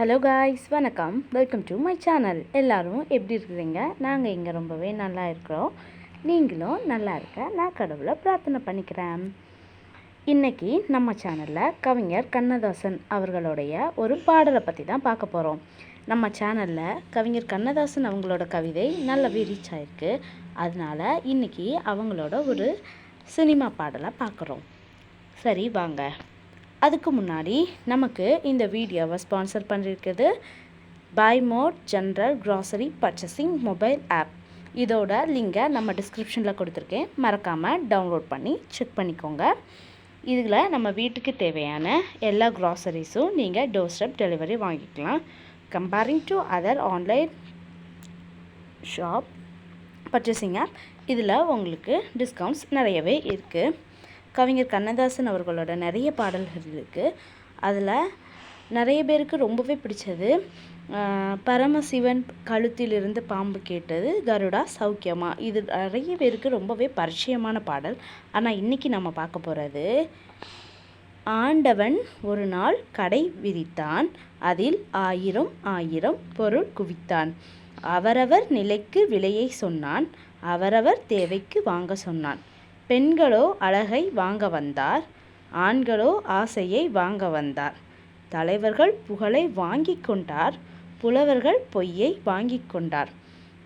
Hello guys வணக்கம். Welcome to my channel எல்லோரும் எப்படி இருக்கிறீங்க? நாங்கள் இங்கே ரொம்பவே நல்லா இருக்கிறோம். நீங்களும் நல்லா இருக்க நான் கடவுளை பிரார்த்தனை பண்ணிக்கிறேன். இன்றைக்கி நம்ம சேனலில் கவிஞர் கண்ணதாசன் அவர்களுடைய ஒரு பாடலை பற்றி தான் பார்க்க போகிறோம் நம்ம சேனலில் கவிஞர் கண்ணதாசன் அவங்களோட கவிதை நல்லாவே ரீச் ஆயிருக்கு. அதனால் இன்றைக்கி அவங்களோட ஒரு சினிமா பாடலை பார்க்குறோம். சரி வாங்க. அதுக்கு முன்னாடி நமக்கு இந்த வீடியோவை ஸ்பான்சர் பண்ணியிருக்கிறது by mode general grocery purchasing mobile app இதோட லிங்கை நம்ம டிஸ்கிரிப்ஷனில் கொடுத்துருக்கேன். மறக்காமல் டவுன்லோட் பண்ணி செக் பண்ணிக்கோங்க. இதில் நம்ம வீட்டுக்கு தேவையான எல்லா க்ராசரிஸும் நீங்கள் டோர் ஸ்டெப் டெலிவரி வாங்கிக்கலாம். Comparing to other online shop purchasing app இதில் உங்களுக்கு டிஸ்கவுண்ட்ஸ் நிறையவே இருக்குது கவிஞர் கண்ணதாசன் அவர்களோட நிறைய பாடல்கள் இருக்குது அதில் நிறைய பேருக்கு ரொம்பவே பிடிச்சது. பரமசிவன் கழுத்திலிருந்து பாம்பு கேட்டது கருடா சௌக்கியமா? இது நிறைய பேருக்கு ரொம்பவே பரிச்சயமான பாடல். ஆனால் இன்றைக்கி நம்ம பார்க்க போகிறது ஆண்டவன் ஒரு நாள் கடை விரித்தான். அதில் ஆயிரம் ஆயிரம் பொருள் குவித்தான். அவரவர் நிலைக்கு விலையை சொன்னான். அவரவர் தேவைக்கு வாங்க சொன்னான். பெண்களோ அழகை வாங்க வந்தார் ஆண்களோ ஆசையை வாங்க வந்தார். தலைவர்கள் புகழை வாங்கி கொண்டார் புலவர்கள் பொய்யை வாங்கி கொண்டார்.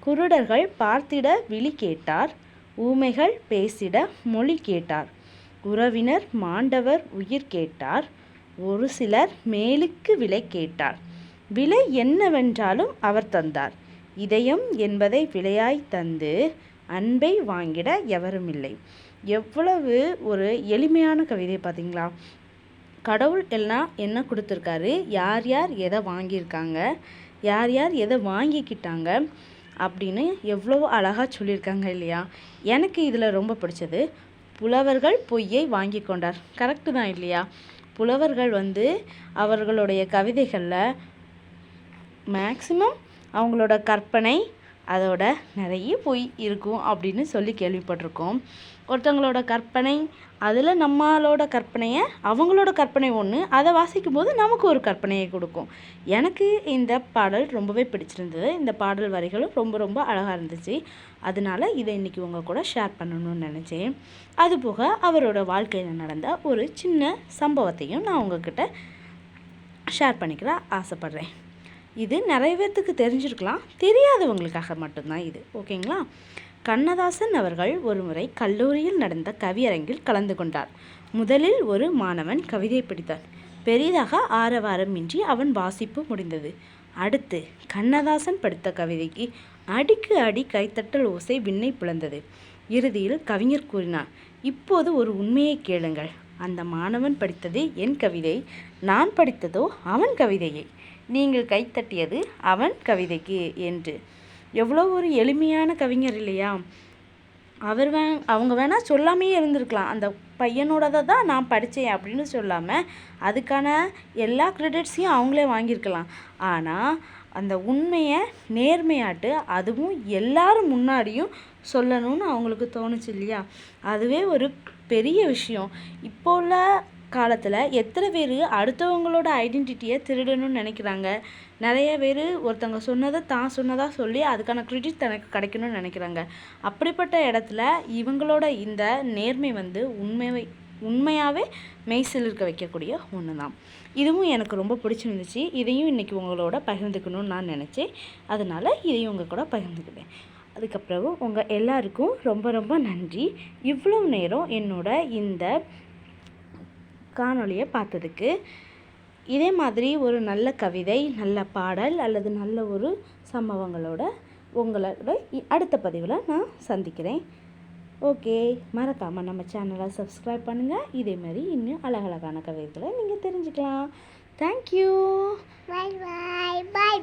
குருடர்கள் பார்த்திட விழி கேட்டார் ஊமைகள் பேசிட மொழி கேட்டார். உறவினர் மாண்டவர் உயிர் கேட்டார் ஒரு சிலர் மேலுக்கு விலை கேட்டார். விலை என்னவென்றாலும் அவர் தந்தார். இதயம் என்பதை விலையாய் தந்து அன்பை வாங்கிட எவருமில்லை. எவ்வளவு ஒரு எளிமையான கவிதை பார்த்தீங்களா? கடவுள் எல்லாம் என்ன கொடுத்துருக்காரு? யார் யார் எதை வாங்கியிருக்காங்க? யார் யார் எதை வாங்கிக்கிட்டாங்க? அப்படின்னு எவ்வளோ அழகாக சொல்லியிருக்காங்க இல்லையா? எனக்கு இதில் ரொம்ப பிடிச்சது புலவர்கள் பொய்யை வாங்கி கொண்டார். கரெக்டு தான் இல்லையா? புலவர்கள் வந்து அவர்களுடைய கவிதைகளில் மேக்சிமம் அவங்களோட கற்பனை அதோட நிறைய பொய் இருக்கும் அப்படின்னு சொல்லி கேள்விப்பட்டிருக்கோம். ஒருத்தவங்களோட கற்பனை அதில் நம்மளோட கற்பனையை அவங்களோட கற்பனை ஒன்று அதை வாசிக்கும் போது நமக்கு ஒரு கற்பனையை கொடுக்கும். எனக்கு இந்த பாடல் ரொம்பவே பிடிச்சிருந்தது. இந்த பாடல் வரிகளும் ரொம்ப ரொம்ப அழகாக இருந்துச்சு. அதனால இதை இன்றைக்கி உங்கள் கூட ஷேர் பண்ணணும்னு நினச்சேன். அதுபோக அவரோட வாழ்க்கையில் நடந்த ஒரு சின்ன சம்பவத்தையும் நான் உங்ககிட்ட ஷேர் பண்ணிக்கிற ஆசைப்பட்றேன். இது நிறைய பேர்த்துக்கு தெரிஞ்சிருக்கலாம். தெரியாதவங்களுக்காக மட்டும்தான் இது. ஓகேங்களா? கண்ணதாசன் அவர்கள் ஒருமுறை கல்லூரியில் நடந்த கவியரங்கில் கலந்து கொண்டார். முதலில் ஒரு மாணவன் கவிதை பிடித்தான். பெரிதாக ஆரவாரமின்றி அவன் வாசிப்பு முடிந்தது. அடுத்து கண்ணதாசன் படித்த கவிதைக்கு அடிக்கு அடி கைத்தட்டல் ஓசை விண்ணை பிளந்தது. இறுதியில் கவிஞர் கூறினார் இப்போது ஒரு உண்மையை கேளுங்கள். அந்த மாணவன் படித்தது என் கவிதை நான் படித்ததோ அவன் கவிதையை. நீங்கள் கைத்தட்டியது அவன் கவிதைக்கு என்று. எவ்வளோ ஒரு எளிமையான கவிஞர் இல்லையா? அவர் வே அவங்க வேணால் சொல்லாமையே இருந்திருக்கலாம். அந்த பையனோடதை தான் நான் படித்தேன் அப்படின்னு சொல்லாமல் அதுக்கான எல்லா க்ரெடிட்ஸையும் அவங்களே வாங்கியிருக்கலாம். ஆனால் அந்த உண்மையை நேர்மையாட்டு அதுவும் எல்லாரும் முன்னாடியும் சொல்லணும்னு அவங்களுக்கு தோணுச்சு இல்லையா? அதுவே ஒரு பெரிய விஷயம். இப்போ உள்ள காலத்தில் எத்தனை பேர் அடுத்தவங்களோட ஐடென்டிட்டியை திருடணும்னு நினைக்கிறாங்க? நிறைய பேர் ஒருத்தவங்க சொன்னதை தான் சொன்னதாக சொல்லி அதுக்கான கிரெடிட் தனக்கு கிடைக்கணும்னு நினைக்கிறாங்க. அப்படிப்பட்ட இடத்துல இவங்களோட இந்த நேர்மை வந்து உண்மை உண்மையாகவே மெய்சில் இருக்க வைக்கக்கூடிய ஒன்று தான் இதுவும் எனக்கு ரொம்ப பிடிச்சிருந்துச்சு. இதையும் இன்றைக்கி உங்களோட பகிர்ந்துக்கணும்னு நான் நினச்சேன். அதனால் இதையும் உங்கள் கூட பகிர்ந்துக்கிட்டேன் அதுக்கப்புறம் உங்கள் எல்லாருக்கும் ரொம்ப ரொம்ப நன்றி. இவ்வளோ நேரம் என்னோட இந்த காணொளியை பார்த்ததுக்கு இதே மாதிரி ஒரு நல்ல கவிதை நல்ல பாடல் அல்லது நல்ல ஒரு சம்பவங்களோட உங்களோட இ- அடுத்த பதிவில் நான் சந்திக்கிறேன். ஓகே மறக்காமல் நம்ம சேனலை சப்ஸ்கிரைப் பண்ணுங்கள் இதே மாதிரி இன்னும் அழகழகான கவிதைகளை நீங்கள் தெரிஞ்சுக்கலாம். Thank you Bye bye. Bye bye